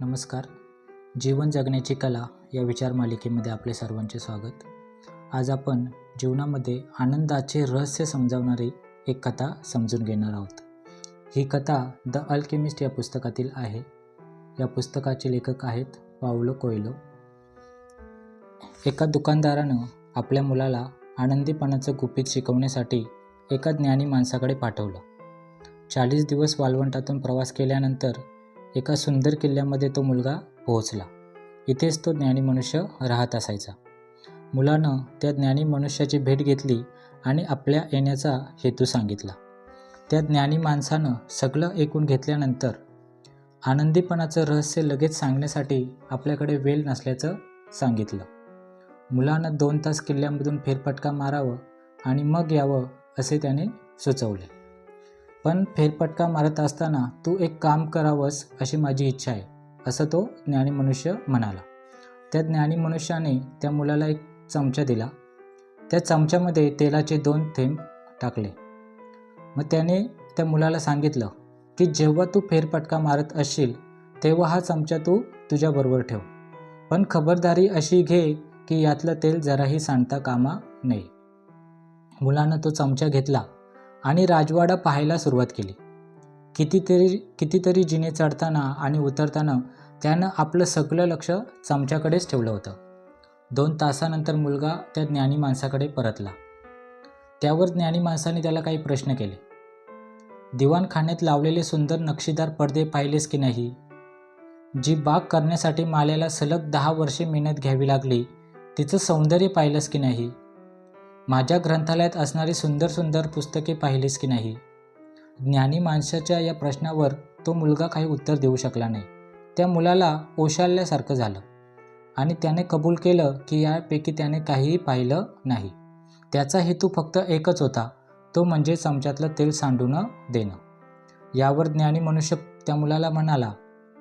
नमस्कार. जीवन जगण्याची कला या विचार मालिकेमध्ये आपले सर्वांचे स्वागत. आज आपण जीवनामध्ये आनंदाचे रहस्य समजावणारी एक कथा समजून घेणार आहोत. ही कथा द अल्केमिस्ट या पुस्तकातील आहे. या पुस्तकाचे लेखक आहेत पावलो कोयलो. एका दुकानदारानं आपल्या मुलाला आनंदीपणाचं गुपित शिकवण्यासाठी एका ज्ञानी माणसाकडे पाठवलं. चाळीस दिवस वाळवंटातून प्रवास केल्यानंतर एका सुंदर किल्ल्यामध्ये तो मुलगा पोहोचला. इथेच तो ज्ञानी मनुष्य राहत असायचा. मुलानं त्या ज्ञानी मनुष्याची भेट घेतली आणि आपल्या येण्याचा हेतू सांगितला. त्या ज्ञानी माणसानं सगळं ऐकून घेतल्यानंतर आनंदीपणाचं रहस्य लगेच सांगण्यासाठी आपल्याकडे वेळ नसल्याचं सांगितलं. मुलानं दोन तास किल्ल्यामधून फेरफटका मारावं आणि मग यावं असे त्याने सुचवले. पण फेरफटका मारत असताना तू एक काम करावंस अशी माझी इच्छा आहे असं तो ज्ञानी मनुष्य म्हणाला. त्या ज्ञानी मनुष्याने त्या मुलाला एक चमचा दिला. त्या चमच्यामध्ये तेलाचे दोन थेंब टाकले. मग त्याने त्या मुलाला सांगितलं की जेव्हा तू फेरफटका मारत असशील तेव्हा हा चमचा तू तुझ्याबरोबर ठेव. पण खबरदारी अशी घे की यातलं तेल जराही सांडता कामा नये. मुलानं तो चमचा घेतला. आणि राजवाडा पाहायला सुरुवात केली. कितीतरी कितीतरी जिने चढताना आणि उतरताना त्यानं आपलं सगळं लक्ष चमच्याकडेच ठेवलं होतं. दोन तासानंतर मुलगा त्या ज्ञानी माणसाकडे परतला. त्यावर ज्ञानी माणसाने त्याला काही प्रश्न केले. दिवाणखान्यात लावलेले सुंदर नक्षीदार पडदे पाहिलेस की नाही? जी बाग करण्यासाठी माल्याला सलग दहा वर्षे मेहनत घ्यावी लागली तिचं सौंदर्य पाहिलंस की नाही? माझ्या ग्रंथालयात असणारी सुंदर सुंदर पुस्तके पाहिलीस की नाही? ज्ञानी माणसाच्या या प्रश्नावर तो मुलगा काही उत्तर देऊ शकला नाही. त्या मुलाला ओशाळल्यासारखं झालं आणि त्याने कबूल केलं की यापैकी त्याने काहीही पाहिलं नाही. त्याचा हेतू फक्त एकच होता तो म्हणजे चमच्यातलं तेल सांडू न देणं. यावर ज्ञानी मनुष्य त्या मुलाला म्हणाला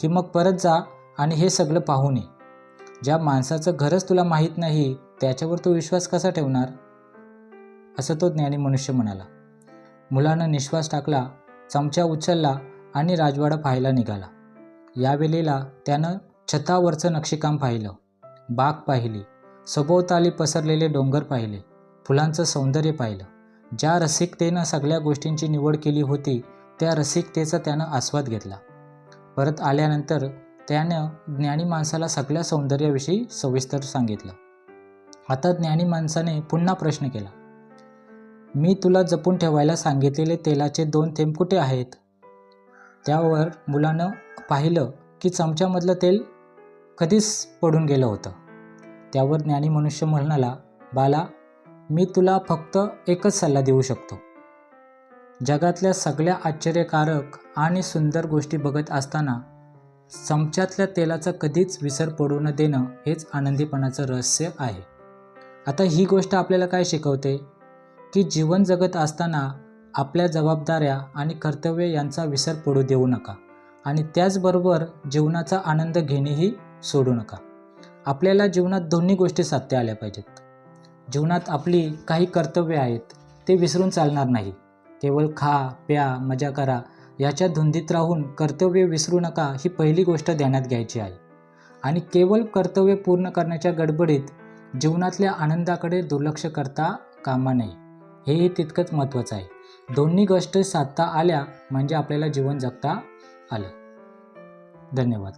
की मग परत जा आणि हे सगळं पाहू नये ज्या माणसाचं घरच तुला माहीत नाही त्याच्यावर तू विश्वास कसा ठेवणार? असं तो ज्ञानी मनुष्य म्हणाला. मुलानं निश्वास टाकला चमचा उचलला आणि राजवाडा पाहायला निघाला. यावेळेला त्यानं छतावरचं नक्षीकाम पाहिलं. बाग पाहिली. सभोवताली पसरलेले डोंगर पाहिले. फुलांचं सौंदर्य पाहिलं. ज्या रसिकतेनं सगळ्या गोष्टींची निवड केली होती त्या रसिकतेचा त्यानं आस्वाद घेतला. परत आल्यानंतर त्यानं ज्ञानी माणसाला सगळ्या सौंदर्याविषयी सविस्तर सांगितलं. आता ज्ञानी माणसाने पुन्हा प्रश्न केला. मी तुला जपून ठेवायला सांगितलेले तेलाचे दोन थेंब कुठे आहेत. त्यावर मुलानं पाहिलं की चमच्यामधलं तेल कधीच पडून गेलं होतं. त्यावर ज्ञानी मनुष्य म्हणाला बाला मी तुला फक्त एकच सल्ला देऊ शकतो. जगातल्या सगळ्या आश्चर्यकारक आणि सुंदर गोष्टी बघत असताना चमच्यातल्या तेलाचा कधीच विसर पडू न देणं हेच आनंदीपणाचं रहस्य आहे. आता ही गोष्ट आपल्याला काय शिकवते? की जीवन जगत असताना आपल्या जबाबदाऱ्या आणि कर्तव्य यांचा विसर पडू देऊ नका आणि त्याचबरोबर जीवनाचा आनंद घेणेही सोडू नका. आपल्याला जीवनात दोन्ही गोष्टी साध्य आल्या पाहिजेत. जीवनात आपली काही कर्तव्य आहेत ते विसरून चालणार नाही. केवळ खा प्या मजा करा याच्या धुंदीत राहून कर्तव्य विसरू नका ही पहिली गोष्ट ध्यानात घ्यायची आहे. आणि केवळ कर्तव्य पूर्ण करण्याच्या गडबडीत जीवनातल्या आनंदाकडे दुर्लक्ष करता कामा नये. हेही तितकंच महत्त्वाचं आहे. दोन्ही गोष्टी साधता आल्या म्हणजे आपल्याला जीवन जगता आलं. धन्यवाद.